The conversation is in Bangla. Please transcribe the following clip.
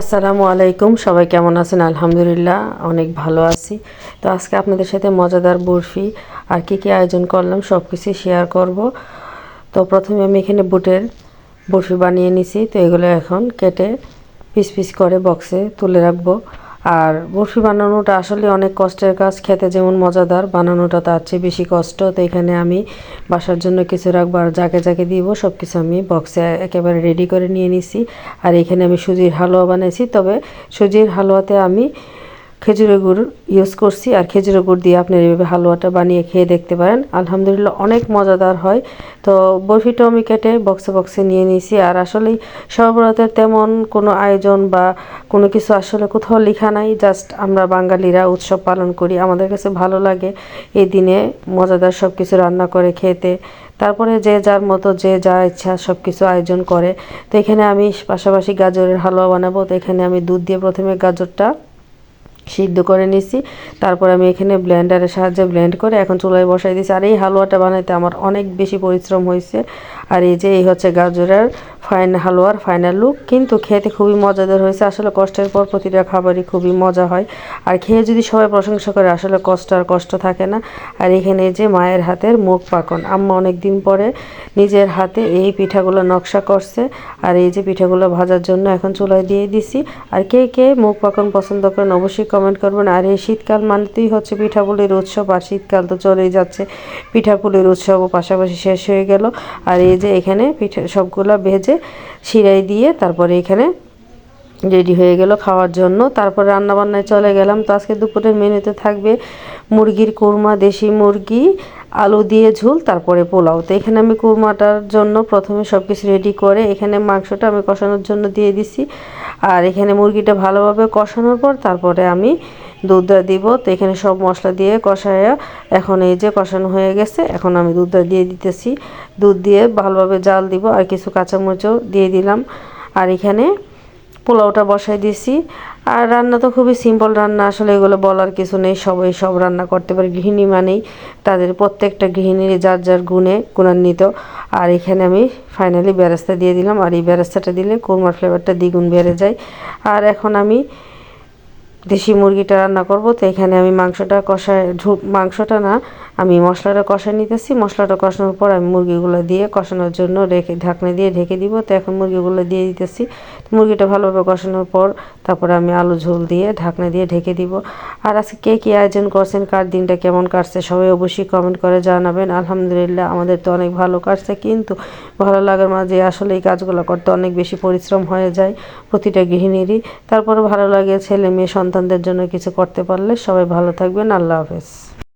আসসালামু আলাইকুম, সবাই কেমন আছেন? আলহামদুলিল্লাহ, অনেক ভালো আছি। তো আজকে আপনাদের সাথে মজাদার বরফি আর কি কী আয়োজন করলাম সব কিছু শেয়ার করব। তো প্রথমে আমি এখানে বুটের বরফি বানিয়ে নিছি। তো এগুলো এখন কেটে পিস পিস করে বক্সে তুলে রাখব। আর বরফি বানানোটা আসলে অনেক কষ্টের কাজ, খেতে যেমন মজাদার, বানানোটা তার চেয়ে বেশি কষ্ট। তো এখানে আমি বাসার জন্য কিছু রাখবার যাকে যাকে দিব সব কিছু আমি বক্সে একেবারে রেডি করে নিয়ে নিছি। আর এখানে আমি সুজির হালুয়া বানাইছি, তবে সুজির হালুয়াতে আমি খেজুরের গুড় ইউজ করছি আর খেজুরের গুড় দিয়ে আপনি এইভাবে হালুয়াটা বানিয়ে খেয়ে দেখতে পারেন। আলহামদুলিল্লাহ অনেক মজাদার হয়। তো বরফিটাও আমি কেটে বক্সে বক্সে নিয়ে নিয়েছি। আর আসলেই সর্বরাতের তেমন কোনো আয়োজন বা কোনো কিছু আসলে কোথাও লেখা নাই। জাস্ট আমরা বাঙালিরা উৎসব পালন করি। আমাদের কাছে ভালো লাগে এই দিনে মজাদার সব কিছু রান্না করে খেতে। তারপরে যে যার মতো যে যা ইচ্ছা সব কিছু আয়োজন করে। তো এখানে আমি পাশাপাশি গাজরের হালুয়া বানাবো। তো এখানে আমি দুধ দিয়ে প্রথমে গাজরটা সিদ্ধ করে নিছি। তারপর আমি এখানে ব্লেন্ডারের সাহায্যে ব্লেন্ড করে এখন চুলায় বসাই দিয়েছি আর এই হালুয়াটা বানাইতে আমার অনেক বেশি পরিশ্রম হয়েছে। আর এই যে এই হচ্ছে গাজরের ফাইন হালুয়ার ফাইনাল লুক কিন্তু খেতে খুবই মজাদার হয়েছে। আসলে কষ্টের পর প্রতিটা খাবারই খুবই মজা হয়। আর খেয়ে যদি সবাই প্রশংসা করে, আসলে কষ্ট আর কষ্ট থাকে না। আর এখানে যে মায়ের হাতের মুখ পাকন। আম্মা অনেক দিন পরে নিজের হাতে এই পিঠাগুলো নকশা করছে। আর এই যে পিঠাগুলো ভাজার জন্য এখন চুলায় দিয়ে দিছি। আর কে কে মুখ পাকন পছন্দ করেন অবশ্যই কমেন্ট করবেন, আর এই শীতকাল মানতেই হচ্ছে পিঠাপুলির উৎসব, আর শীতকাল তো চলেই যাচ্ছে। পিঠাপুলির উৎসবও পাশাপাশি শেষ হয়ে গেল। আর এই যে এখানে পিঠা সবগুলো ভেজে শিরাই দিয়ে তারপরে এখানে রেডি হয়ে গেল খাওয়ার জন্য। তারপর রান্নাবান্নায় চলে গেলাম। তো আজকে দুপুরের মেনুতে থাকবে মুরগির কোরমা, দেশি মুরগি, আলু দিয়ে ঝোল, তারপরে পোলাও। তো এখানে আমি কোরমাটার জন্য প্রথমে সব কিছু রেডি করে এখানে মাংসটা আমি কষানোর জন্য দিয়ে দিছি। আর এখানে মুরগিটা ভালোভাবে কষানোর পর তারপরে আমি দুধটা দিব। তো এখানে সব মশলা দিয়ে কষায় এখন এই যে কষানো হয়ে গেছে, এখন আমি দুধটা দিয়ে দিতেছি। দুধ দিয়ে ভালোভাবে জাল দিব। আর কিছু কাঁচামরিচও দিয়ে দিলাম। আর এখানে পোলাওটা বসাই দিয়েছি। আর রান্না তো খুবই সিম্পল রান্না, আসলে এগুলো বলার কিছু নেই। সবাই সব রান্না করতে পারে, গৃহিণী মানেই তাদের প্রত্যেকটা গৃহিণীর যার যার গুণে গুণান্বিত। আর এখানে আমি ফাইনালি বেরেস্তা দিয়ে দিলাম। আর এই বেরেস্তাটা দিলে কোরমার ফ্লেভারটা দ্বিগুণ বেড়ে যায়। আর এখন আমি দেশি মুরগিটা রান্না করব। তো এখানে আমি মাংসটা কষায় মাংসটা না আমি মশলাটা কষায় নিতেছি। মশলাটা কষানোর পর আমি মুরগিগুলো দিয়ে কষানোর জন্য রেখে, ঢাকনা দিয়ে ঢেকে দিব। তো এখন মুরগিগুলো দিয়ে দিতেছি। মুরগিটা ভালোভাবে কষানোর পর তারপরে আমি আলু ঝোল দিয়ে ঢাকনা দিয়ে ঢেকে দিব। আর আজকে কে কী আয়োজন করছেন, কার দিনটা কেমন কাটছে, সবাই অবশ্যই কমেন্ট করে জানাবেন। আলহামদুলিল্লাহ আমাদের তো অনেক ভালো কাটছে, কিন্তু ভালো লাগার মাঝে আসলে এই কাজগুলো করতে অনেক বেশি পরিশ্রম হয়ে যায় প্রতিটা গৃহিণীরই। তারপরে ভালো লাগে ছেলে মেয়ে সন্তানদের জন্য কিছু করতে পারলে। সবাই ভালো থাকবেন। আল্লাহ হাফেজ।